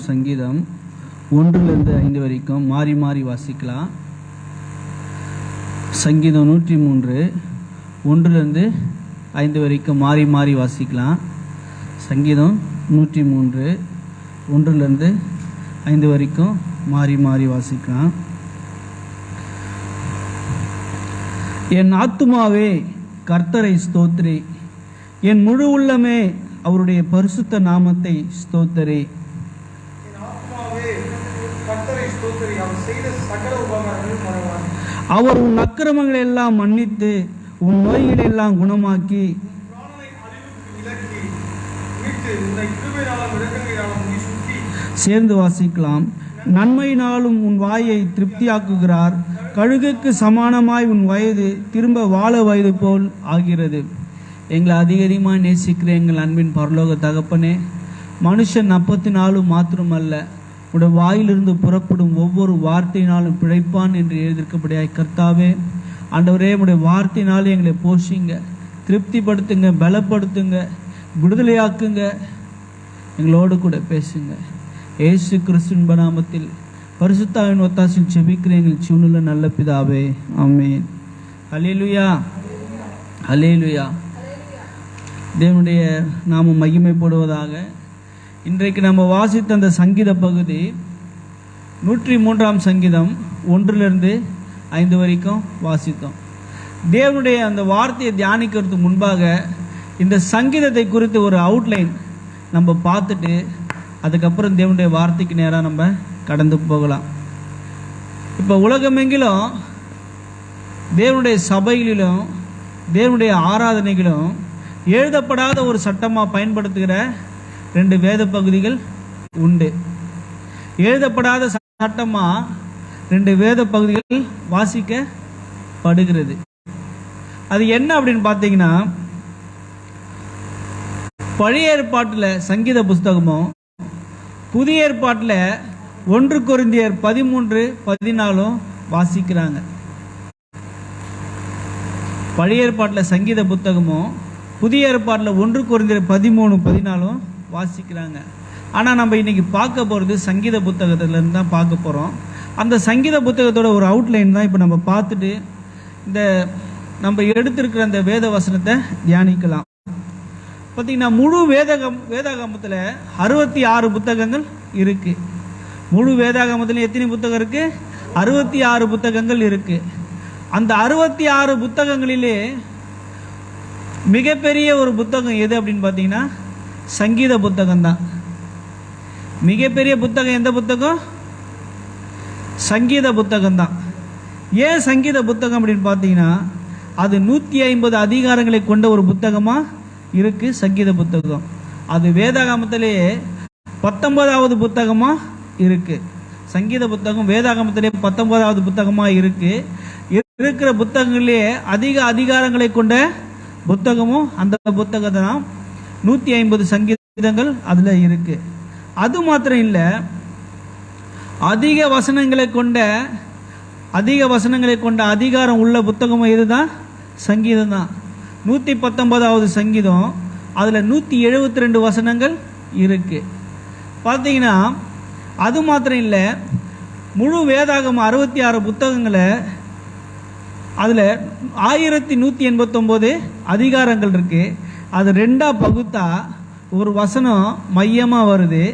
சங்கீதம் ஒன்றிலிருந்து ஐந்து வரைக்கும் மாறி மாறி வாசிக்கலாம். சங்கீதம் நூற்றி மூன்று ஒன்றிலிருந்து ஐந்து வரைக்கும் மாறி மாறி வாசிக்கலாம். சங்கீதம் நூற்றி மூன்று ஒன்றிலிருந்து ஐந்து வரைக்கும் மாறி மாறி வாசிக்கலாம். என் ஆத்துமாவே கர்த்தரை ஸ்தோத்திரி. என் முழு உள்ளமே அவருடைய பரிசுத்த நாமத்தை ஸ்தோத்தரே என் ஆத்மாவே கர்த்தரை ஸ்தோத்திரி அவர் உன் அக்கிரமங்களை எல்லாம் மன்னித்து உன் நோய்களை எல்லாம் குணமாக்கி சேர்ந்து வாசிக்கலாம். நன்மையினாலும் உன் வாயை திருப்தியாக்குகிறார். கழுகுக்கு சமானமாய் உன் வயது திரும்ப வாழ வயது போல் ஆகிறது. எங்களை அதிகமாக நேசிக்கிற எங்கள் அன்பின் பரலோக தகப்பனே மனுஷன் அப்பத்தினாலும் மாத்திரமல்ல. உடைய வாயிலிருந்து புறப்படும் ஒவ்வொரு வார்த்தையினாலும் பிழைப்பான் என்று எழுதியிருக்கபடியாய் கர்த்தாவே ஆண்டவரே உடைய வார்த்தையினாலும் எங்களை போஷிங்க. திருப்திப்படுத்துங்க பலப்படுத்துங்க விடுதலையாக்குங்க. எங்களோடு கூட பேசுங்க. ஏசு கிறிஸ்துவின் பனாமத்தில் பரிசுத்தாவின் ஒத்தாசில் செபிக்கிற எங்கள் சூழ்நிலை நல்ல பிதாவே ஆமேன். அலேலுயா அலேலுயா தேவனுடைய நாம மகிமைப்படுவதாக இன்றைக்கு நம்ம வாசித்த அந்த சங்கீத பகுதி நூற்றி மூன்றாம் சங்கீதம் ஒன்றிலிருந்து ஐந்து வரைக்கும் வாசித்தோம். தேவனுடைய அந்த வார்த்தையை தியானிக்கிறதுக்கு முன்பாக இந்த சங்கீதத்தை குறித்து ஒரு அவுட்லைன் நம்ம பார்த்துட்டு அதுக்கப்புறம் தேவனுடைய வார்த்தைக்கு நேராக நம்ம கடந்து போகலாம். இப்போ உலகமெங்கிலும் தேவனுடைய சபைகளிலும் தேவனுடைய ஆராதனைகளும் எழுதப்படாத ஒரு சட்டமாக பயன்படுத்துகிற ரெண்டு வேத பகுதிகள் உண்டு. எழுதப்படாத சட்டமாக ரெண்டு வேத பகுதிகள் வாசிக்கப்படுகிறது. அது என்ன அப்படின்னு பார்த்தீங்கன்னா பழைய ஏற்பாட்டில் சங்கீத புஸ்தகமும் புதிய ஏற்பாட்டில் ஒன்று குருந்தியர் பதிமூன்று பதினாலும் வாசிக்கிறாங்க. பழைய ஏற்பாட்டில் சங்கீத புத்தகமும் புதிய ஏற்பாட்டில் ஒன்று குறைந்த பதிமூணு பதினாலும் வாசிக்கிறாங்க. ஆனால் நம்ம இன்றைக்கி பார்க்க போகிறது சங்கீத புத்தகத்துலேருந்து தான் பார்க்க போகிறோம் அந்த சங்கீத புத்தகத்தோட ஒரு அவுட்லைன் தான் இப்போ நம்ம பார்த்துட்டு இந்த நம்ம எடுத்திருக்கிற அந்த வேத வசனத்தை தியானிக்கலாம். பார்த்திங்கன்னா முழு வேதகம் வேதாகமத்தில் அறுபத்தி ஆறு புத்தகங்கள் இருக்குது முழு வேதாகமத்தில் எத்தனை புத்தகம் இருக்குது அறுபத்தி ஆறு புத்தகங்கள் இருக்குது அந்த அறுபத்தி ஆறு புத்தகங்களிலே மிகப்பெரிய ஒரு புத்தகம் எது அப்படின்னு பார்த்தீங்கன்னா சங்கீத புத்தகம் தான் மிகப்பெரிய புத்தகம் எந்த புத்தகம்? சங்கீத புத்தகம் தான் ஏன் சங்கீத புத்தகம் அப்படின்னு பார்த்தீங்கன்னா அது நூற்றி ஐம்பது அதிகாரங்களை கொண்ட ஒரு புத்தகமாக இருக்கு சங்கீத புத்தகம். அது வேதாகமத்திலேயே பத்தொன்பதாவது புத்தகமாக இருக்கு. சங்கீத புத்தகம் வேதாகமத்திலே பத்தொன்பதாவது புத்தகமாக இருக்கு. இருக்கிற புத்தகங்களிலே அதிக அதிகாரங்களை கொண்ட புத்தகமும் அந்த புத்தகத்தை தான் நூற்றி ஐம்பது சங்கீதங்கள் அதில் இருக்கு. அது மாத்திரம் இல்லை அதிக வசனங்களை கொண்ட அதிக வசனங்களை கொண்ட அதிகாரம் உள்ள புத்தகமும் இதுதான் சங்கீதம் தான் நூற்றி பத்தொன்பதாவது சங்கீதம் அதில் நூற்றி எழுபத்தி ரெண்டு வசனங்கள் இருக்கு. பார்த்தீங்கன்னா அது மாத்திரம் இல்லை முழு வேதாகம் அறுபத்தி ஆறு புத்தகங்களை அதில் ஆயிரத்தி நூற்றி எண்பத்தொம்போது அதிகாரங்கள் இருக்குது அது ரெண்டாக பகுத்தா ஒரு வசனம் மையமாக வருது.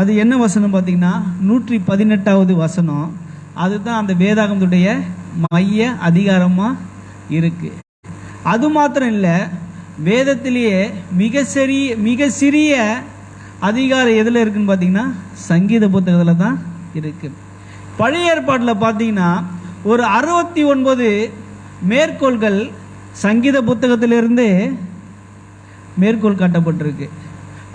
அது என்ன வசனம் பார்த்தீங்கன்னா நூற்றி பதினெட்டாவது வசனம். அதுதான் அந்த வேதாகமத்துடைய மைய அதிகாரமாக இருக்கு. அது மாத்திரம் இல்லை வேதத்திலேயே மிக சிறிய மிக சிறிய அதிகாரம் எதில் இருக்குன்னு பார்த்தீங்கன்னா சங்கீத புத்தகத்தில் தான் இருக்கு. பழைய ஏற்பாட்டில் பார்த்தீங்கன்னா ஒரு அறுபத்தி ஒன்பது மேற்கோள்கள் சங்கீத புத்தகத்திலிருந்து மேற்கோள் காட்டப்பட்டிருக்கு.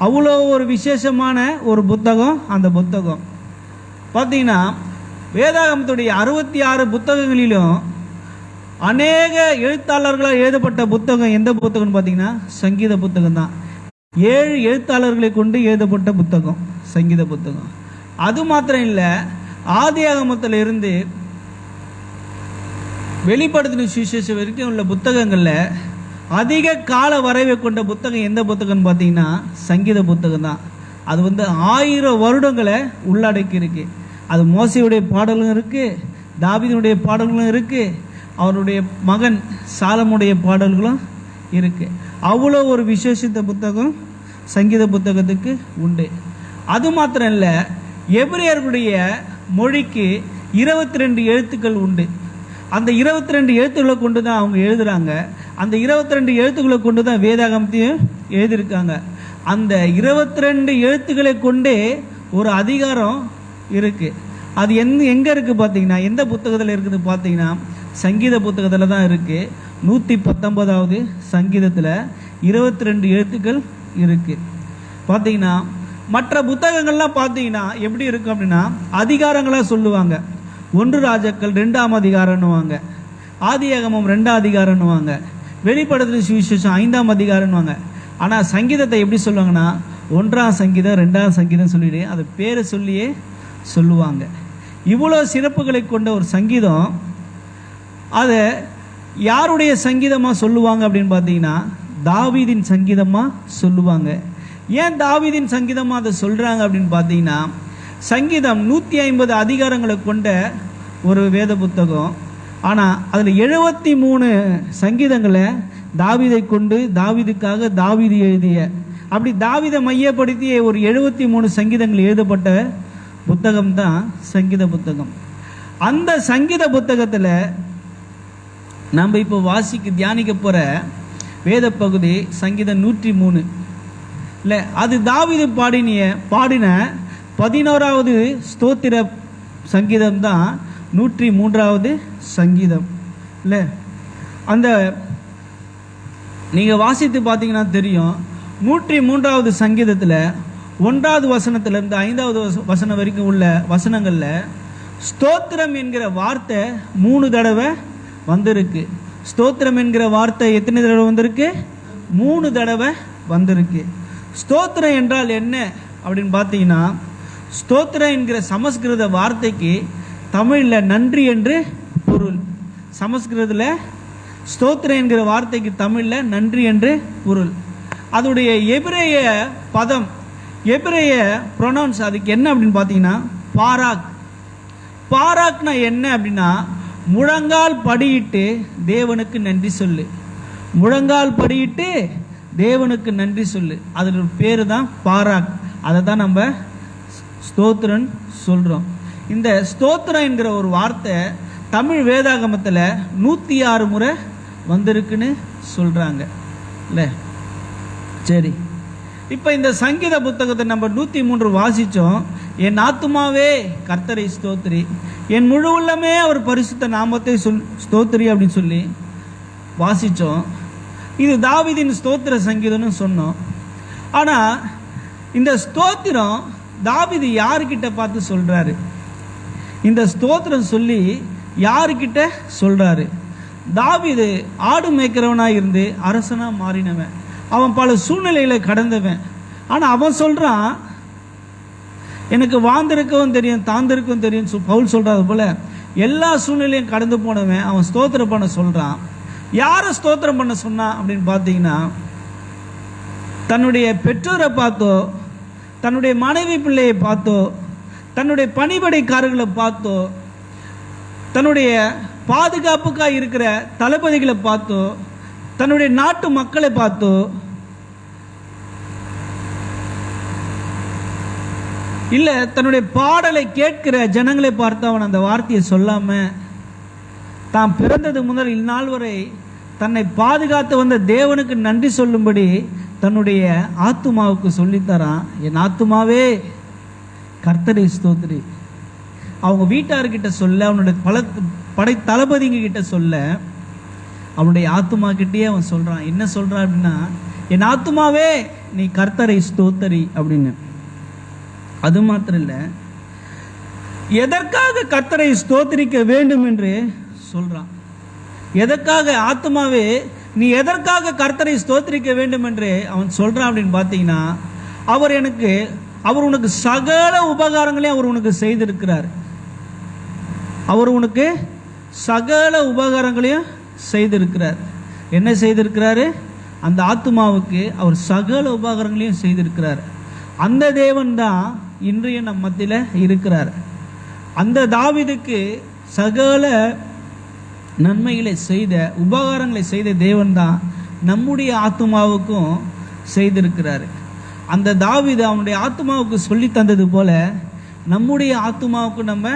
அவ்வளோ ஒரு விசேஷமான ஒரு புத்தகம் அந்த புத்தகம். பார்த்தீங்கன்னா வேதாகமத்துடைய அறுபத்தி ஆறு புத்தகங்களிலும் அநேக எழுத்தாளர்களால் எழுதப்பட்ட புத்தகம் எந்த புத்தகம்னு பார்த்தீங்கன்னா சங்கீத புத்தகம் தான். ஏழு எழுத்தாளர்களை கொண்டு எழுதப்பட்ட புத்தகம் சங்கீத புத்தகம். அது மாத்திரம் இல்லை ஆதி ஆகமத்தில் இருந்து வெளிப்படுத்தின சுவிசேஷம் வரைக்கும் உள்ள புத்தகங்களில் அதிக கால வரைவை கொண்ட புத்தகம் எந்த புத்தகம்னு பார்த்தீங்கன்னா சங்கீத புத்தகம் தான். அது வந்து ஆயிரம் வருடங்களை உள்ளடக்கி இருக்கு. அது மோசையுடைய பாடலும் இருக்கு தாவீதுடைய பாடல்களும் இருக்கு அவருடைய மகன் சாலமுடைய பாடல்களும் இருக்கு. அவ்வளோ ஒரு விசேஷித்த புத்தகம் சங்கீத புத்தகத்துக்கு உண்டு. அது மாத்திரம் இல்லை எபிரியர்களுடைய மொழிக்கு இருபத்தி ரெண்டு எழுத்துக்கள் உண்டு. அந்த இருபத்தி ரெண்டு எழுத்துக்களை கொண்டு தான் அவங்க எழுதுகிறாங்க அந்த இருபத்தி ரெண்டு எழுத்துக்களை கொண்டு தான் வேதாகமத்தையும் எழுதியிருக்காங்க. அந்த இருபத்தி ரெண்டு எழுத்துக்களை கொண்டே ஒரு அதிகாரம் இருக்குது அது எந் எங்கே இருக்குது பார்த்தீங்கன்னா எந்த புத்தகத்தில் இருக்குது பார்த்தீங்கன்னா சங்கீத புத்தகத்தில் தான் இருக்குது நூற்றி பத்தொன்பதாவது சங்கீதத்தில் இருபத்தி ரெண்டு எழுத்துக்கள் இருக்குது பார்த்தீங்கன்னா மற்ற புத்தகங்கள்லாம் பார்த்தீங்கன்னா எப்படி இருக்கும் அப்படின்னா அதிகாரங்களாக சொல்லுவாங்க. ஒன்று ராஜாக்கள் ரெண்டாம் அதிகாரம்னுவாங்க ஆதியாகமம் ரெண்டாம் அதிகாரம்னுவாங்க வெளிப்படுத்தல் சுவிசேஷம் ஐந்தாம் அதிகாரம்னுவாங்க ஆனால் சங்கீதத்தை எப்படி சொல்லுவாங்கன்னா ஒன்றாம் சங்கீதம் ரெண்டாம் சங்கீதம் சொல்லிட்டு அதை பேரை சொல்லியே சொல்லுவாங்க. இவ்வளோ சிறப்புகளை கொண்ட ஒரு சங்கீதம் அதை யாருடைய சங்கீதமாக சொல்லுவாங்க அப்படின்னு பார்த்தீங்கன்னா தாவீதின் சங்கீதமாக சொல்லுவாங்க. ஏன் தாவீதின் சங்கீதமாக அதை சொல்கிறாங்க அப்படின்னு பார்த்தீங்கன்னா சங்கீதம் நூற்றி ஐம்பது அதிகாரங்களை கொண்ட ஒரு வேத புத்தகம். ஆனால் அதில் எழுபத்தி மூணு சங்கீதங்களை தாவிதை கொண்டு தாவிதுக்காக தாவீது எழுதிய அப்படி தாவிதை மையப்படுத்திய ஒரு எழுபத்தி மூணு சங்கீதங்கள் எழுதப்பட்ட புத்தகம் தான் சங்கீத புத்தகம். அந்த சங்கீத புத்தகத்தில் நம்ம இப்போ வாசிக்க தியானிக்க போகிற வேத பகுதி சங்கீதம் நூற்றி மூணு. இல்லை அது தாவிது பாடினிய பாடின பதினோராவது ஸ்தோத்திர சங்கீதம் தான் நூற்றி மூன்றாவது சங்கீதம். இல்லை? அந்த நீங்கள் வாசித்து பார்த்தீங்கன்னா தெரியும் நூற்றி மூன்றாவது சங்கீதத்தில் ஒன்றாவது வசனத்திலிருந்து ஐந்தாவது வச- வசனம் வரைக்கும் உள்ள வசனங்களில் ஸ்தோத்திரம் என்கிற வார்த்தை மூணு தடவை வந்திருக்கு. ஸ்தோத்திரம் என்கிற வார்த்தை எத்தனை தடவை வந்திருக்கு? மூணு தடவை வந்திருக்கு. ஸ்தோத்திரம் என்றால் என்ன அப்படின்னு பார்த்தீங்கன்னா ஸ்தோத்திர என்கிற சமஸ்கிருத வார்த்தைக்கு தமிழில் நன்றி என்று பொருள். சமஸ்கிருதத்தில் ஸ்தோத்திர என்கிற வார்த்தைக்கு தமிழில் நன்றி என்று பொருள். அதோடைய எபிரேய பதம் எபிரேய ப்ரொனவுன்ஸ் அதுக்கு என்ன அப்படின்னு பார்த்தீங்கன்னா பாராக். பாராக்னா என்ன அப்படின்னா முழங்கால் படியிட்டு தேவனுக்கு நன்றி சொல்லு. முழங்கால் படியிட்டு தேவனுக்கு நன்றி சொல்லு. அதில் பேர் தான் பாராக். அதை தான் நம்ம ஸ்தோத்திரன் சொல்கிறோம் இந்த ஸ்தோத்திரம் என்கிற ஒரு வார்த்தை தமிழ் வேதாகமத்தில் நூற்றி ஆறு முறை வந்திருக்குன்னு சொல்கிறாங்க இல்லை சரி. இப்போ இந்த சங்கீத புத்தகத்தை நம்ம நூற்றி மூன்று வாசித்தோம் என் ஆத்துமாவே கர்த்தரை ஸ்தோத்திரி. என் முழு உள்ளமே அவர் பரிசுத்த நாமத்தை சொல் ஸ்தோத்திரி அப்படின்னு சொல்லி வாசித்தோம் இது தாவிதின் ஸ்தோத்திர சங்கீதம்னு சொன்னோம். ஆனால் இந்த ஸ்தோத்திரம் தாவிது யாருக்கிட்ட பார்த்து சொல்கிறாரு இந்த ஸ்தோத்திரம் சொல்லி யாருக்கிட்ட சொல்கிறாரு தாவிது ஆடு மேய்க்கிறவனாக இருந்து அரசனாக மாறினவன். அவன் பல சூழ்நிலைகளை கடந்தவன். ஆனால் அவன் சொல்கிறான் எனக்கு வாழ்ந்திருக்கவும் தெரியும் தாந்திருக்கவும் தெரியும். பவுல் சொல்கிறது போல் எல்லா சூழ்நிலையும் கடந்து போனவன். அவன் ஸ்தோத்திரம் பண்ண சொல்கிறான் யாரை ஸ்தோத்திரம் பண்ண சொன்னான் அப்படின்னு பார்த்தீங்கன்னா தன்னுடைய பெற்றோரை பார்த்தோ தன்னுடைய மனைவி பிள்ளையை பார்த்தோ தன்னுடைய பணிபடைக்காரர்களை பார்த்தோ தன்னுடைய பாதுகாப்புக்காக இருக்கிற தளபதிகளை பார்த்தோ தன்னுடைய நாட்டு மக்களை பார்த்தோ இல்லை தன்னுடைய பாடலை கேட்கிற ஜனங்களை பார்த்து அவன் அந்த வார்த்தையை சொல்லாம தான் பிறந்தது முதல் இந்நாள் வரை தன்னை பாதுகாத்து வந்த தேவனுக்கு நன்றி சொல்லும்படி தன்னுடைய ஆத்துமாவுக்கு சொல்லித்தரான் என் ஆத்துமாவே கர்த்தரை ஸ்தோத்ரி. அவங்க வீட்டார்கிட்ட சொல்ல அவனுடைய பல படை தளபதிங்க கிட்ட சொல்ல அவனுடைய ஆத்துமா கிட்டேயே அவன் சொல்கிறான் என்ன சொல்கிறான் அப்படின்னா என் ஆத்துமாவே நீ கர்த்தரை ஸ்தோத்தரி அப்படின்னு. அது மாத்திரம் இல்லை எதற்காக கர்த்தரை ஸ்தோத்தரிக்க வேண்டும்? என்று சொல்கிறான் எதற்காக ஆத்மாவே நீ எதற்காக கர்த்தரை ஸ்தோத்திரிக்க வேண்டும் என்று அவன் சொல்கிறான் அப்படின்னு பார்த்தீங்கன்னா அவர் எனக்கு அவர் உனக்கு சகல உபகாரங்களையும் அவர் உனக்கு செய்திருக்கிறார். அவர் உனக்கு சகல உபகாரங்களையும் செய்திருக்கிறார். என்ன செய்திருக்கிறாரு? அந்த ஆத்மாவுக்கு அவர் சகல உபகாரங்களையும் செய்திருக்கிறார். அந்த தேவன் தான் இன்றைய நம் மத்தியில் இருக்கிறார். அந்த தாவிதுக்கு சகல நன்மைகளை செய்த உபகாரங்களை செய்த தேவன் தான் நம்முடைய ஆத்மாவுக்கும் செய்திருக்கிறாரு. அந்த தாவிதை அவனுடைய ஆத்மாவுக்கு சொல்லி தந்தது போல நம்முடைய ஆத்மாவுக்கு நம்ம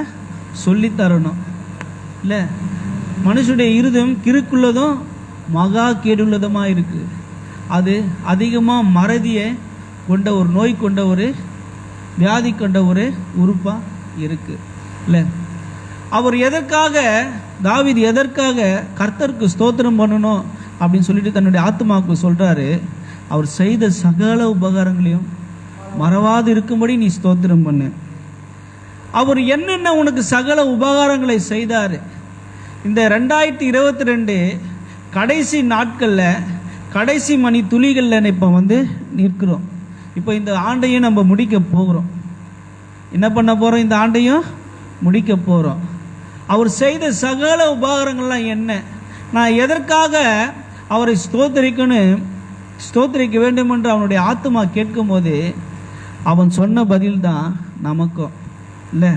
சொல்லி தரணும். இல்லை மனுஷனுடைய இருதயம் கிறுக்குள்ளதும் மகா கேடுள்ளதுமாக இருக்குது அது அதிகமாக மறதியை கொண்ட ஒரு நோய் கொண்ட ஒரு வியாதி கொண்ட ஒரு உறுப்பாக இருக்குது இல்லை அவர் எதற்காக தாவிது எதற்காக கர்த்தருக்கு ஸ்தோத்திரம் பண்ணணும் அப்படின்னு சொல்லிட்டு தன்னுடைய ஆத்மாவுக்கு சொல்கிறாரு அவர் செய்த சகல உபகாரங்களையும் மறவாது இருக்கும்படி நீ ஸ்தோத்திரம் பண்ணு. அவர் என்னென்ன உனக்கு சகல உபகாரங்களை செய்தார்? இந்த ரெண்டாயிரத்தி இருபத்தி ரெண்டு கடைசி நாட்களில் கடைசி மணி துளிகளில் இப்போ வந்து நிற்கிறோம். இப்போ இந்த ஆண்டையும் நம்ம முடிக்க போகிறோம். என்ன பண்ண போகிறோம் இந்த ஆண்டையும் முடிக்க போகிறோம் அவர் செய்த சகல உபகாரங்கள்லாம் என்ன? நான் எதற்காக அவரை ஸ்தோத்தரிக்கணும் ஸ்தோத்திரிக்க வேண்டும் என்று அவனுடைய ஆத்மா கேட்கும்போது அவன் சொன்ன பதில் தான் நமக்கும். இல்லை?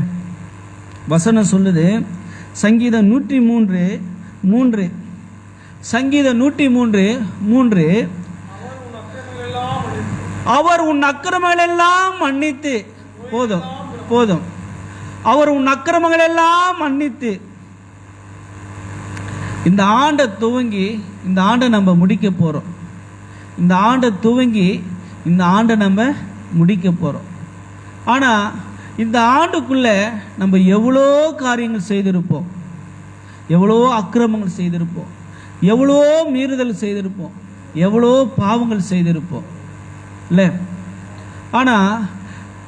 வசனம் சொல்லுது சங்கீதம் நூற்றி மூன்று மூன்று. சங்கீதம் நூற்றி மூன்று மூன்று. அவர் உன் அக்கிரமங்கள் அவர் உன் அக்கிரமங்கள் எல்லாம் மன்னித்து. போதும் போதும். அவர் உன் அக்கிரமங்கள் எல்லாம் மன்னித்து. இந்த ஆண்டை துவங்கி இந்த ஆண்டை நம்ம முடிக்க போகிறோம் இந்த ஆண்டை துவங்கி இந்த ஆண்டை நம்ம முடிக்க போகிறோம் ஆனால் இந்த ஆண்டுக்குள்ள நம்ம எவ்வளோ காரியங்கள் செய்திருப்போம். எவ்வளோ அக்கிரமங்கள் செய்திருப்போம். எவ்வளோ மீறுதல் செய்திருப்போம். எவ்வளோ பாவங்கள் செய்திருப்போம். இல்லை? ஆனால்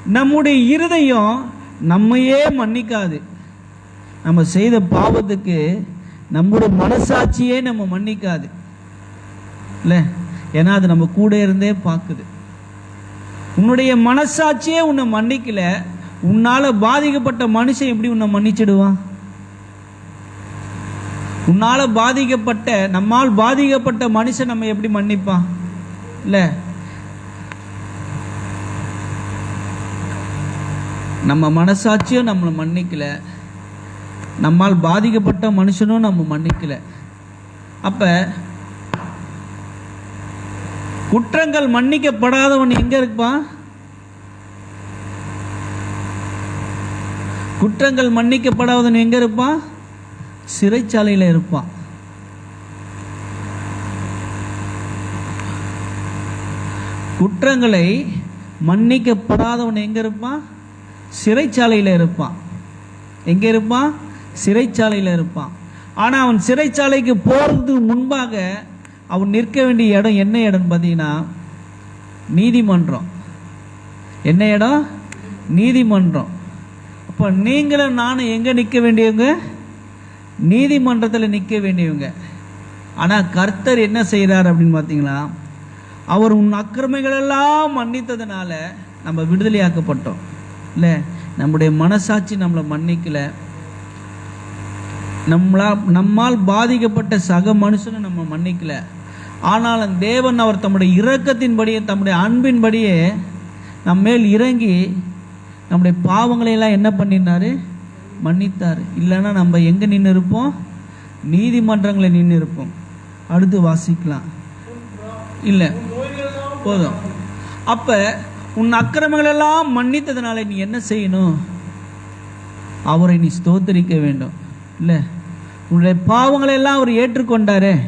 நம்முடைய இருதயம் நம்மையே மன்னிக்காது. நம்ம செய்த பாவத்துக்கு நம்முடைய மனசாட்சியே நம்ம மன்னிக்காது. இல்லை? ஏன்னா அது நம்ம கூட இருந்தே பார்க்குது. உன்னுடைய மனசாட்சியே உன்னை மன்னிக்கல. உன்னால் பாதிக்கப்பட்ட மனுஷன் எப்படி உன்னை மன்னிச்சிடுவான்? உன்னால் பாதிக்கப்பட்ட நம்மால் பாதிக்கப்பட்ட மனுஷன் நம்ம எப்படி மன்னிப்பான்? இல்லை? நம்ம மனசாட்சியும் நம்மளை மன்னிக்கல. நம்மால் பாதிக்கப்பட்ட மனுஷனும் நம்ம மன்னிக்கல. அப்ப குற்றங்கள் மன்னிக்கப்படாதவன் எங்க இருப்பான் குற்றங்கள் மன்னிக்கப்படாதவன் எங்க இருப்பான் சிறைச்சாலையில் இருப்பான் குற்றங்களை மன்னிக்கப்படாதவன் எங்க இருப்பான் சிறைச்சாலையில் இருப்பான். எங்கே இருப்பான்? சிறைச்சாலையில் இருப்பான். ஆனால் அவன் சிறைச்சாலைக்கு போகிறதுக்கு முன்பாக அவன் நிற்க வேண்டிய இடம் என்ன இடம் பார்த்தீங்கன்னா நீதிமன்றம். என்ன இடம்? நீதிமன்றம். அப்போ நீங்களும் நானும் எங்கே நிற்க வேண்டியவங்க? நீதிமன்றத்தில் நிற்க வேண்டியவங்க. ஆனால் கர்த்தர் என்ன செய்கிறார் அப்படின்னு பார்த்தீங்களா அவர் உன் அக்கிரமைகளெல்லாம் மன்னித்ததுனால நம்ம விடுதலையாக்கப்பட்டோம். இல்லை நம்முடைய மனசாட்சி நம்மளை மன்னிக்கலை. நம்மளா நம்மால் பாதிக்கப்பட்ட சக மனுஷனை நம்ம மன்னிக்கல. ஆனாலும் தேவன் அவர் தம்முடைய இரக்கத்தின்படியே தம்முடைய அன்பின்படியே நம்ம மேல் இறங்கி நம்முடைய பாவங்களை எல்லாம் என்ன பண்ணினார்? மன்னித்தார். இல்லைன்னா நம்ம எங்கே நின்று இருப்போம் நீதிமன்றங்களை நின்று இருப்போம் அடுத்து வாசிக்கலாம். இல்லை போதும். அப்போ உன் அக்கிரமங்கள் எல்லாம் மன்னித்ததுனால நீ என்ன செய்யணும்? அவரை நீ ஸ்தோத்தரிக்க வேண்டும். இல்லை உன்னுடைய பாவங்களை எல்லாம் அவர் ஏற்றுக்கொண்டாரே.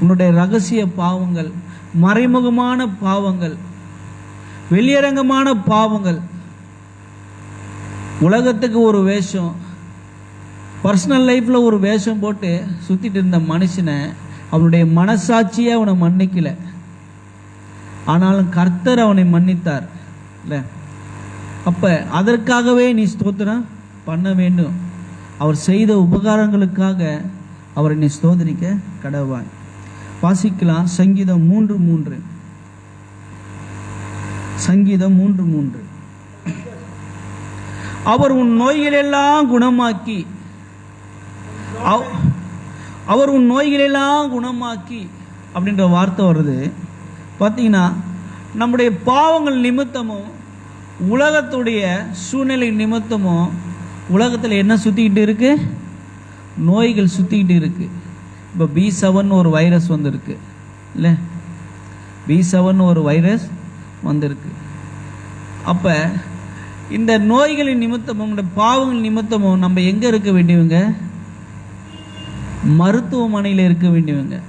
உன்னுடைய ரகசிய பாவங்கள் மறைமுகமான பாவங்கள் வெளியரங்கமான பாவங்கள் உலகத்துக்கு ஒரு வேஷம் பர்சனல் லைஃப்பில் ஒரு வேஷம் போட்டு சுற்றிட்டு இருந்த மனுஷனை அவனுடைய மனசாட்சியை அவனை மன்னிக்கலை. ஆனாலும் கர்த்தர் அவனை மன்னித்தார். இல்லை? அப்போ அதற்காகவே நீ ஸ்தோத்திரம் பண்ண வேண்டும். அவர் செய்த உபகாரங்களுக்காக அவரை நீ ஸ்தோதரிக்க கடவாய் வாசிக்கலாம். சங்கீதம் மூன்று மூன்று. சங்கீதம் மூன்று மூன்று. அவர் உன் நோய்களெல்லாம் குணமாக்கி அவ்- அவர் உன் நோய்களெல்லாம் குணமாக்கி அப்படின்ற வார்த்தை வருது. பார்த்தீங்கன்னா நம்முடைய பாவங்கள் நிமித்தமும் உலகத்துடைய சூழ்நிலை நிமித்தமும் உலகத்தில் என்ன சுற்றிக்கிட்டு இருக்குது நோய்கள் சுற்றிக்கிட்டு இருக்குது இப்போ பி செவன் ஒரு வைரஸ் வந்திருக்கு. இல்லை? பி செவன் ஒரு வைரஸ் வந்திருக்கு. அப்போ இந்த நோய்களின் நிமித்தமும் இந்த பாவங்கள் நிமித்தமும் நம்ம எங்கே இருக்க வேண்டியவங்க? மருத்துவமனையில் இருக்க வேண்டியவங்க.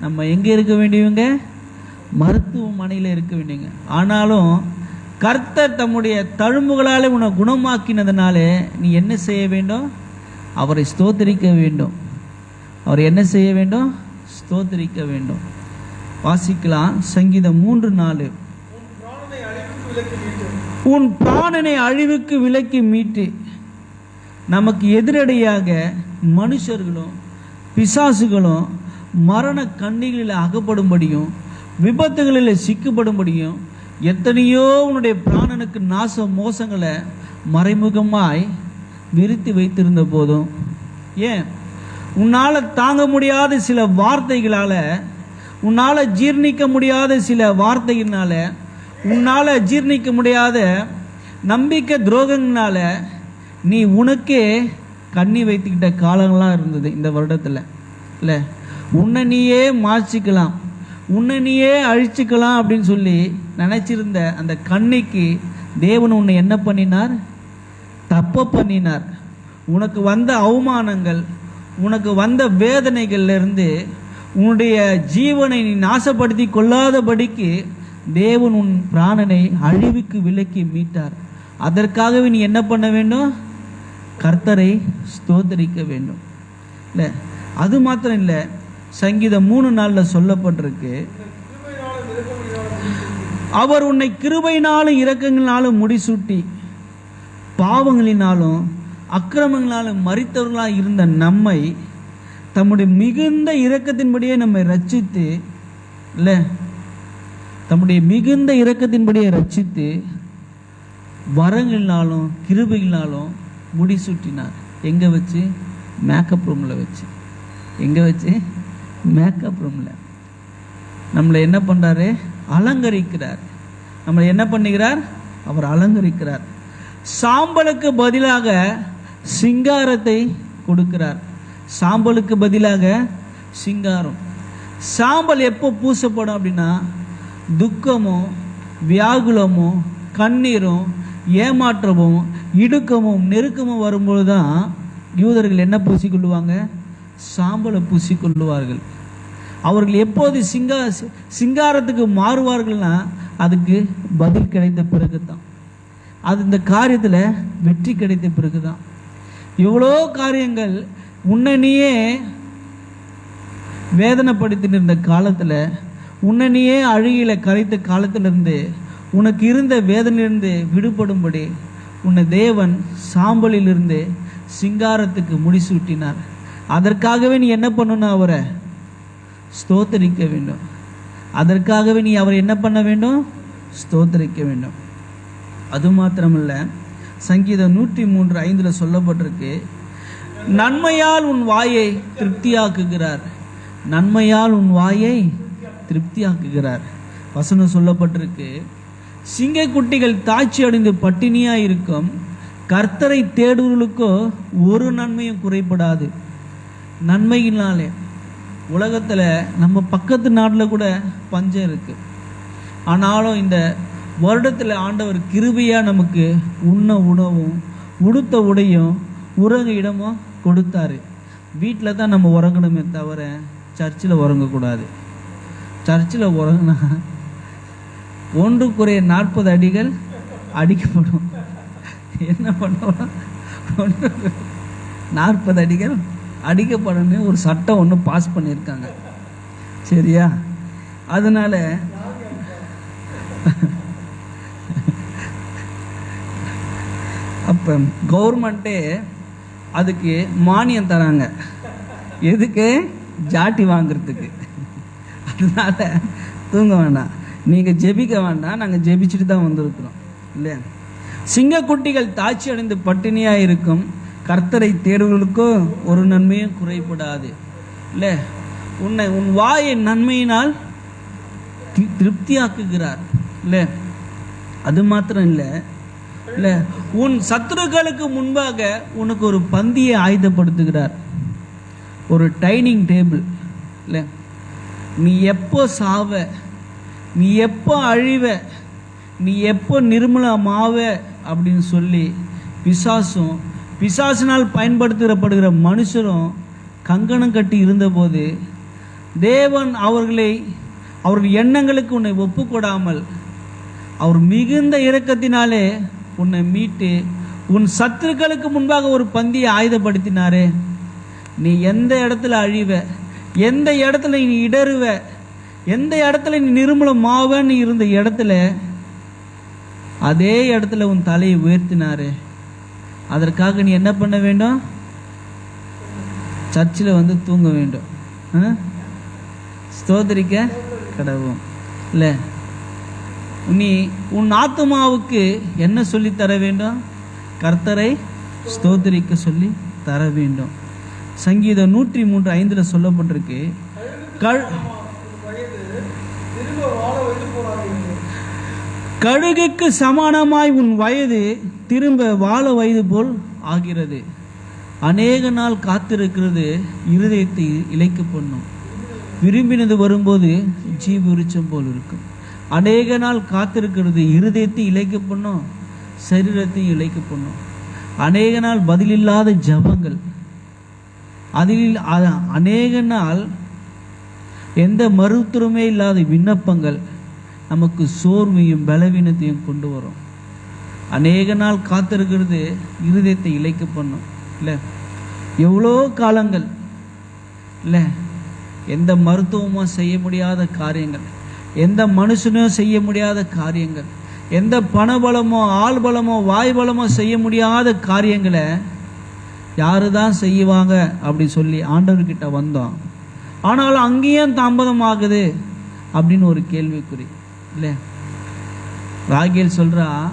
நம்ம எங்கே இருக்க வேண்டியவங்க? மருத்துவமனையில் இருக்க வேண்டியங்க. ஆனாலும் கர்த்தர் தம்முடைய தழும்புகளாலே உன்னை குணமாக்கினதுனாலே நீ என்ன செய்ய வேண்டும்? அவரை ஸ்தோத்தரிக்க வேண்டும். அவர் என்ன செய்ய வேண்டும்? ஸ்தோத்தரிக்க வேண்டும். வாசிக்கலாம். சங்கீதம் மூன்று நாலு. உன் பிராணனை அழிவுக்கு விலக்கி மீட்டு. மீட்டு நமக்கு எதிரடையாக மனுஷர்களும் பிசாசுகளும் மரண கண்ணிகளில் அகப்படும்படியும் விபத்துகளில் சிக்கப்படும்படியும் எத்தனையோ உன்னுடைய பிராணனுக்கு நாச மோசங்களை மறைமுகமாய் விரித்து வைத்திருந்த போதும் ஏன்? உன்னால் தாங்க முடியாத சில வார்த்தைகளால் உன்னால் ஜீர்ணிக்க முடியாத சில வார்த்தையினால உன்னால் ஜீர்ணிக்க முடியாத நம்பிக்கை துரோகங்களால் நீ உனக்கே கண்ணி வைத்துக்கிட்ட காலங்களாக இருந்தது இந்த வருடத்தில். இல்லை உன்னை நீயே மாற்றிக்கலாம் உன்னை நீயே அழிச்சுக்கலாம் அப்படின்னு சொல்லி நினச்சிருந்த அந்த கண்ணிக்கு தேவன் உன்னை என்ன பண்ணினார்? தப்ப பண்ணினார். உனக்கு வந்த அவமானங்கள் உனக்கு வந்த வேதனைகள்லேருந்து உன்னுடைய ஜீவனை நீ நாசப்படுத்தி கொள்ளாதபடிக்கு தேவன் உன் பிராணனை அழிவுக்கு விலக்கி மீட்டார். அதற்காகவே நீ என்ன பண்ண வேண்டும்? கர்த்தரை ஸ்தோத்தரிக்க வேண்டும். இல்லை அது மாத்திரம் இல்லை சங்கீதம் மூணு நாளில் சொல்லப்பட்டிருக்கு. அவர் உன்னை கிருபையினாலும் இரக்கங்களாலும் முடிசூட்டி பாவங்களினாலும் அக்கிரமங்களாலும் மறித்தவர்களாக இருந்த நம்மை தம்முடைய மிகுந்த இரக்கத்தின்படியே நம்மை ரச்சித்து இல்லை தம்முடைய மிகுந்த இரக்கத்தின்படியே ரச்சித்து வரங்களினாலும் கிருபைகளினாலும் முடிசூட்டினார். எங்கே வச்சு? மேக்கப் ரூமில் வச்சு. எங்கே வச்சு? மேக்கப் ரூமில் நம்மளை என்ன பண்ணுறாரு அலங்கரிக்கிறார். நம்மளை என்ன பண்ணுகிறார்? அவர் அலங்கரிக்கிறார். சாம்பலுக்கு பதிலாக சிங்காரத்தை கொடுக்கிறார். சாம்பலுக்கு பதிலாக சிங்காரம். சாம்பல் எப்போ பூசப்படும் அப்படின்னா துக்கமும் வியாகுலமும் கண்ணீரும் ஏமாற்றமும் இடுக்கமும் நெருக்கமும் வரும்பொழுது தான் யூதர்கள் என்ன பூசிக்கொள்ளுவாங்க? சாம்பலை பூசிக்கொள்ளுவார்கள். அவர்கள் எப்போது சிங்கா சிங்காரத்துக்கு மாறுவார்கள்னா அதுக்கு பதில் கிடைத்த பிறகு தான் அது இந்த காரியத்தில் வெற்றி கிடைத்த பிறகு தான் எவ்வளோ காரியங்கள் உன்னனியே வேதனைப்படுத்தின்னு இருந்த காலத்தில் உன்னனியே அழுகியில் கரைத்த காலத்திலிருந்து உனக்கு இருந்த வேதனையிலிருந்து விடுபடும்படி உன்னை தேவன் சாம்பலிலிருந்து சிங்காரத்துக்கு முடிசூட்டினார். அதற்காகவே நீ என்ன பண்ணணும் அவரை? ஸ்தோத்தரிக்க வேண்டும். அதற்காகவே நீ அவரை என்ன பண்ண வேண்டும்? ஸ்தோத்தரிக்க வேண்டும். அது மாத்திரமல்ல சங்கீதம் நூற்றி மூன்று ஐந்தில் சொல்லப்பட்டிருக்கு நன்மையால் உன் வாயை திருப்தியாக்குகிறார். நன்மையால் உன் வாயை திருப்தியாக்குகிறார். வசனம் சொல்லப்பட்டிருக்கு சிங்கக்குட்டிகள் தாய்ச்சி அடைந்து பட்டினியாக இருக்கும் கர்த்தரை தேடுவர்களுக்கோ ஒரு நன்மையும் குறைபடாது. நன்மையினாலே உலகத்தில் நம்ம பக்கத்து நாட்டில் கூட பஞ்சம் இருக்குது ஆனாலும் இந்த வருடத்தில் ஆண்டவர் கிருபையாக நமக்கு உண்ண உணவும் உடுத்த உடையும் உறங்க இடமும் கொடுத்தாரு. வீட்டில் தான் நம்ம உறங்கணுமே தவிர சர்ச்சில் உறங்கக்கூடாது. சர்ச்சில் உறங்கினா ஒன்றுக்குரிய நாற்பது அடிகள் அடிக்கப்படும். என்ன பண்ணுவோம்? ஒன்று நாற்பது அடிகள் அடிக்கப்படணும் ஒரு சட்டம் ஒன்று பாஸ் பண்ணியிருக்காங்க. சரியா? அதனால அப்போ கவர்மெண்ட்டே அதுக்கு மானியம் தராங்க. எதுக்கு? ஜாட்டி வாங்குறதுக்கு. அதனால தூங்க வேண்டாம். நீங்கள் ஜெபிக்க வேண்டாம். நாங்கள் ஜெபிச்சுட்டு தான் வந்திருக்கிறோம். இல்லையா? சிங்கக்குட்டிகள் தாட்சி அடைந்து பட்டினியாக இருக்கும். கர்த்தரை தேடுவர்களுக்கும் ஒரு நன்மையும் குறைபடாது. இல்லை? உன்னை உன் வாயை நன்மையினால் திருப்தியாக்குகிறார். இல்லை? அது மாத்திரம் இல்லை. இல்லை? உன் சத்துருக்களுக்கு முன்பாக உனக்கு ஒரு பந்தியை ஆயுதப்படுத்துகிறார். ஒரு டைனிங் டேபிள். இல்லை? நீ எப்போ சாவ? நீ எப்போ அழிவ? நீ எப்போ நிர்மலமாவ? அப்படின்னு சொல்லி பிசாசும் பிசாசினால் பயன்படுத்தப்படுகிற மனுஷரும் கங்கணம் கட்டி இருந்தபோது தேவன் அவர்களை அவர்கள் எண்ணங்களுக்கு உன்னை ஒப்புக்கொடாமல் அவர் மிகுந்த இரக்கத்தினாலே உன்னை மீட்டு உன் சத்துருக்களுக்கு முன்பாக ஒரு பந்தியை ஆயுதப்படுத்தினாரே. நீ எந்த இடத்துல அழிவ? எந்த இடத்துல நீ இடறுவ? எந்த இடத்துல நீ நிர்மூலமாவன்னு இருந்த இடத்துல அதே இடத்துல உன் தலையை உயர்த்தினாரு. அதற்காக நீ என்ன பண்ண வேண்டும்? சர்ச்சில் வந்து தூங்க வேண்டும். ஆ? ஸ்தோத்திரிக்க கடவும் இல்லை. நீ உன் ஆத்மாவுக்கு என்ன சொல்லி தர வேண்டும்? கர்த்தரை ஸ்தோத்திரிக்க சொல்லி தர வேண்டும். சங்கீதம் நூற்றி மூன்று ஐந்தில் சொல்லப்பட்டிருக்கு. கழ் கழுகுக்கு சமானமாய் உன் வயது திரும்ப வாழ வயது போல் ஆகிறது. அநேக நாள் காத்திருக்கிறது இருதயத்தை இழைக்க பண்ணும். விரும்பினது வரும்போது ஜீ விருச்சம் போல் இருக்கும். அநேக நாள் காத்திருக்கிறது இருதயத்தை இழைக்க பண்ணும் சரீரத்தையும் இழைக்க பண்ணும். அநேக நாள் பதிலில்லாத ஜபங்கள். அதில் அநேக நாள் எந்த மருத்துவமே இல்லாத விண்ணப்பங்கள் நமக்கு சோர்வையும் பலவீனத்தையும் கொண்டு வரும். அநேக நாள் காத்திருக்கிறது இருதயத்தை இழைக்க பண்ணும். இல்லை? எவ்வளோ காலங்கள்? இல்லை? எந்த மருத்துவமும் செய்ய முடியாத காரியங்கள். எந்த மனுஷனும் செய்ய முடியாத காரியங்கள். எந்த பணபலமோ ஆள் பலமோ வாய் பலமோ செய்ய முடியாத காரியங்களை யாரு தான் செய்வாங்க அப்படி சொல்லி ஆண்டவர்கிட்ட வந்தோம். ஆனாலும் அங்கேயும் தாமதம் ஆகுது அப்படின்னு ஒரு கேள்விக்குறி. இல்லை? ராகேல் சொல்கிறா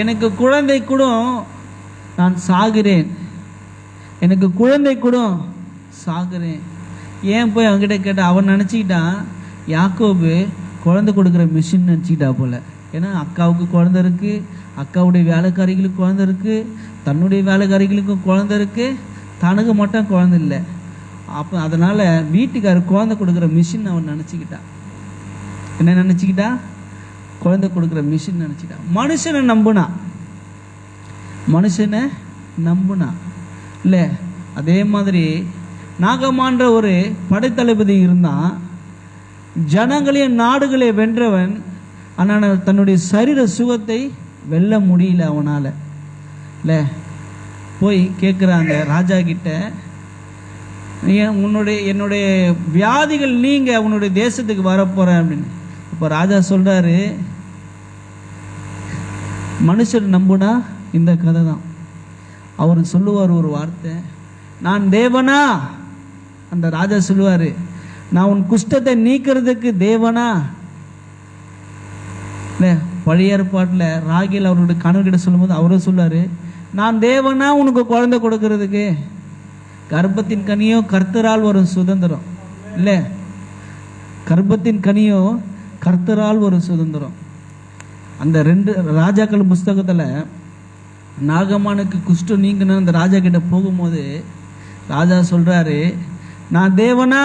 எனக்கு குழந்தை கூட நான் சாகிறேன். எனக்கு குழந்தை கூட சாகிறேன். ஏன் போய் அவன்கிட்ட கேட்ட அவன் நினச்சிக்கிட்டான் யாக்கோபு குழந்தை கொடுக்குற மிஷின் நினச்சிக்கிட்டா போல. ஏன்னா அக்காவுக்கு குழந்தை இருக்குது அக்காவுடைய வேலைக்காரிகளுக்கு குழந்தை இருக்குது தன்னுடைய வேலைக்காரிகளுக்கும் குழந்தை இருக்குது தனக்கு மட்டும் குழந்தை இல்லை. அப்போ அதனால் வீட்டுக்காரர் குழந்தை கொடுக்குற மிஷின் அவன் நினச்சிக்கிட்டான் என்ன நினச்சிக்கிட்டா? குழந்தை கொடுக்குற மிஷின் நினச்சிக்கிட்டா மனுஷனை நம்புனா. மனுஷனை நம்புனா. இல்லை அதே மாதிரி நாகமான்ற ஒரு படைத்தளபதி இருந்தான். ஜனங்களையும் நாடுகளை வென்றவன். ஆனால் தன்னுடைய சரீர சுகத்தை வெல்ல முடியல அவனால். இல்லை போய் கேட்குறாங்க ராஜா கிட்ட. ஏன் உன்னுடைய என்னுடைய வியாதிகள் நீங்கள் உன்னுடைய தேசத்துக்கு வரப்போகிறேன் அப்படின்னு. இப்போ ராஜா சொல்கிறாரு மனுஷன் நம்புனா இந்த கதை தான் அவர் சொல்லுவார் ஒரு வார்த்தை நான் தேவனா? அந்த ராஜா சொல்லுவார் நான் உன் குஷ்டத்தை நீக்கிறதுக்கு தேவனா? இல்லை பழைய ஏற்பாட்டில் ராகில் அவருடைய கணவர்கிட்ட சொல்லும்போது அவரும் சொல்லுவார் நான் தேவனா உனக்கு குழந்தை கொடுக்கறதுக்கு? கர்ப்பத்தின் கனியோ கர்த்தரால் வரும் சுதந்திரம். இல்லை கர்ப்பத்தின் கனியோ கர்த்தரால் வரும் சுதந்திரம். அந்த ரெண்டு ராஜாக்கள் புஸ்தகத்தில் நாகமானுக்கு குஷ்டம் நீங்கன்னு அந்த ராஜா கிட்ட போகும்போது ராஜா சொல்கிறாரு நான் தேவனா?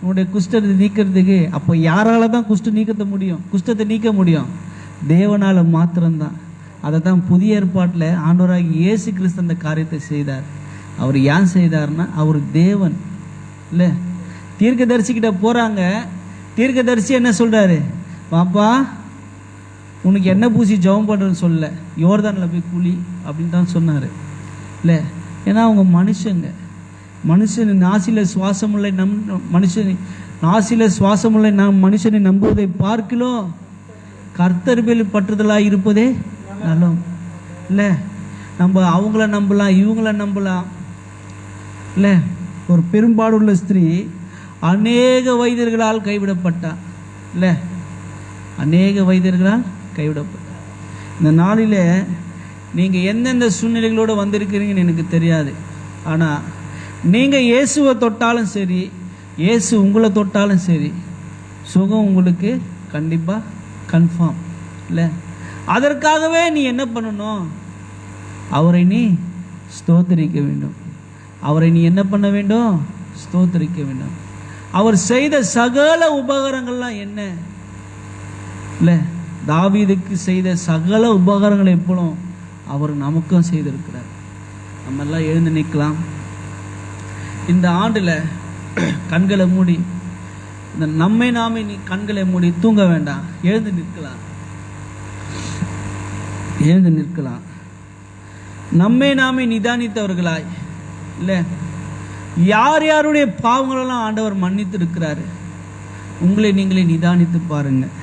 உன்னுடைய குஷ்டத்தை நீக்கிறதுக்கு அப்போ யாரால தான் குஷ்டம் நீக்க முடியும்? குஷ்டத்தை நீக்க முடியும்? தேவனால மாத்திரம்தான். அதை தான் புதிய ஏற்பாட்டில் ஆண்டவராக இயேசு கிறிஸ்து அந்த காரியத்தை செய்தார். அவர் ஏன் செய்தார்னா அவர் தேவன். இல்லை? தீர்க்கதரிசிக்கிட்ட போகிறாங்க தீர்க்கதரிசி என்ன சொல்கிறாரு பாப்பா உனக்கு என்ன பூசி ஜெபம் பண்ணுறதுன்னு சொல்லல. யோர்தானில் போய் குழி அப்படின்னு தான் சொன்னார். இல்லை ஏன்னா அவங்க மனுஷங்க. மனுஷன் நாசியில் சுவாசமுள்ள நம் மனுஷன் நாசியில் சுவாசமுள்ள நம் மனுஷனை நம்புவதை பார்க்கலாம் கர்த்தர்பில் பற்றுதலாக இருப்பதே நலம். இல்லை நம்ம அவங்கள நம்பலாம் இவங்கள நம்பலாம். இல்லை ஒரு பெரும்பாடுள்ள ஸ்திரீ அநேக வைத்தியர்களால் கைவிடப்பட்டான் இல்லை அநேக வைத்தியர்களால் கைவிடப்பட்டார் இந்த நாளில் நீங்கள் எந்தெந்த சூழ்நிலைகளோடு வந்திருக்கிறீங்கன்னு எனக்கு தெரியாது. ஆனால் நீங்கள் இயேசுவை தொட்டாலும் சரி இயேசு உங்களை தொட்டாலும் சரி சுகம் உங்களுக்கு கண்டிப்பாக கன்ஃபார்ம் இல்லை? அதற்காகவே நீ என்ன பண்ணணும்? அவரை நீ ஸ்தோத்தரிக்க வேண்டும். அவரை நீ என்ன பண்ண வேண்டும்? ஸ்தோத்தரிக்க வேண்டும். அவர் செய்த சகல உபகாரங்கள்லாம் என்ன? இல்லை? தாவீதுக்கு செய்த சகல உபகாரங்களை எப்பளும் அவர் நமக்கும் செய்திருக்கிறார். நம்ம எல்லாம் எழுந்து நிற்கலாம். இந்த ஆண்டில் கண்களை மூடி இந்த நம்மை நாமே நீ கண்களை மூடி தூங்க வேண்டாம். எழுந்து நிற்கலாம். எழுந்து நிற்கலாம். நம்மை நாமே நிதானித்தவர்களாய் இல்லை? யார் யாருடைய பாவங்களெல்லாம் ஆண்டவர் மன்னித்து இருக்கிறாரு உங்களை நீங்களே நிதானித்து பாருங்கள்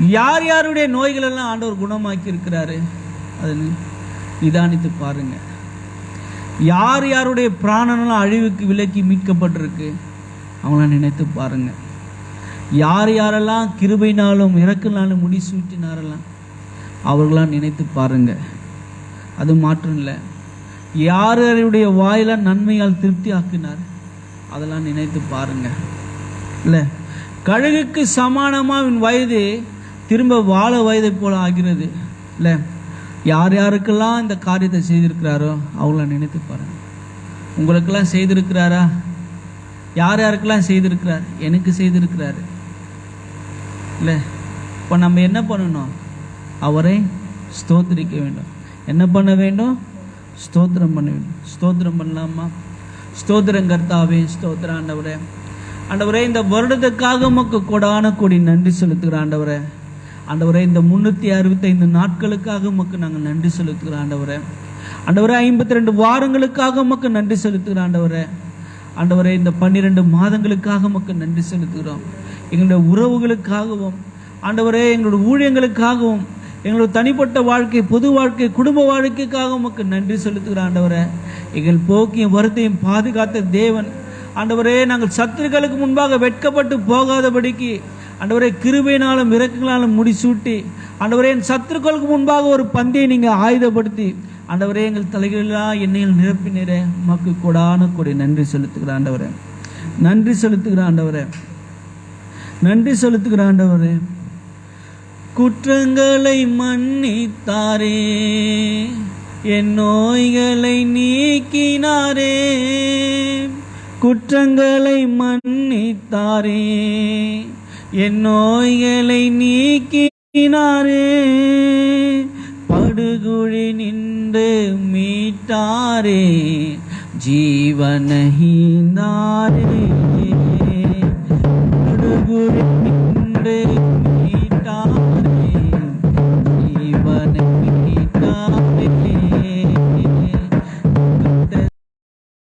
யார் யாருடைய நோய்களெல்லாம் ஆண்டவர் குணமாக்கி இருக்கிறாரு அதை நிதானித்து பாருங்க. யார் யாருடைய பிராணனெல்லாம் அழிவுக்கு விலக்கி மீட்கப்பட்டிருக்கு? அவங்கள நினைத்து பாருங்க. யார் யாரெல்லாம் கிருபைனாலும் இறக்குனாலும் முடி சூட்டினாரெல்லாம் அவர்களாம் நினைத்து பாருங்க. அது மாற்றம் இல்லை. யார் யாருடைய வாயிலாம் நன்மையால் திருப்தி ஆக்கினார் அதெல்லாம் நினைத்து பாருங்க. இல்லை. கழுகுக்கு சமானமாக வயது திரும்ப வாழ வயதை போல ஆகிறது. இல்லை யார் யாருக்கெல்லாம் இந்த காரியத்தை செய்திருக்கிறாரோ அவங்கள நினைத்து பாருங்கள் உங்களுக்கெல்லாம் செய்திருக்கிறாரா? யார் யாருக்கெல்லாம் செய்திருக்கிறார்? எனக்கு செய்திருக்கிறாரு. இல்லை இப்போ நம்ம என்ன பண்ணணும்? அவரை ஸ்தோத்திரிக்க வேண்டும். என்ன பண்ண வேண்டும்? ஸ்தோத்திரம் பண்ண வேண்டும். ஸ்தோத்திரம் பண்ணலாமா? ஸ்தோத்திரம் கர்த்தாவே ஸ்தோத்திரம் ஆண்டவரே. ஆண்டவரே இந்த வருடத்துக்காக உமக்கு கொடான கொடி நன்றி செலுத்துகிற ஆண்டவரே. ஆண்டவரே இந்த முன்னூற்றி அறுபத்தைந்து நாட்களுக்காக உமக்கு நாங்கள் நன்றி செலுத்துகிறோம் ஆண்டவரே. ஆண்டவரே ஐம்பத்தி ரெண்டு வாரங்களுக்காக உமக்கு நன்றி செலுத்துகிற ஆண்டவரே. ஆண்டவரே இந்த பன்னிரெண்டு மாதங்களுக்காக உமக்கு நன்றி செலுத்துகிறோம். எங்களுடைய உறவுகளுக்காகவும் ஆண்டவரே எங்களுடைய ஊழியங்களுக்காகவும் எங்களுடைய தனிப்பட்ட வாழ்க்கை பொது வாழ்க்கை குடும்ப வாழ்க்கைக்காக உமக்கு நன்றி செலுத்துகிற ஆண்டவரை. எங்கள் போக்கியும் வருத்தையும் பாதுகாத்த தேவன் ஆண்டவரே நாங்கள் சத்துருக்களுக்கு முன்பாக வெட்கப்பட்டு போகாதபடிக்கு ஆண்டவரே கிருபையினாலும் இறக்குங்களாலும் முடிசூட்டி ஆண்டவரே என் சத்துருக்களுக்கு முன்பாக ஒரு பந்தியை நீங்கள் ஆயுதப்படுத்தி ஆண்டவரே எங்கள் தலைகளெல்லாம் எண்ணெயில் நிரப்பினரே. உமக்கு கொடான கொடி. நன்றி செலுத்துகிற ஆண்டவரே. நன்றி செலுத்துகிற ஆண்டவரே. நன்றி செலுத்துகிற ஆண்டவரே. குற்றங்களை மன்னித்தாரே. என் நோய்களை நீக்கினாரே. குற்றங்களை மன்னித்தாரே. என் நோய்களை நீக்கினாரே. படுகுழி நின்று மீட்டாரே. ஜீவனஹீனாரே. படுகுழி நின்று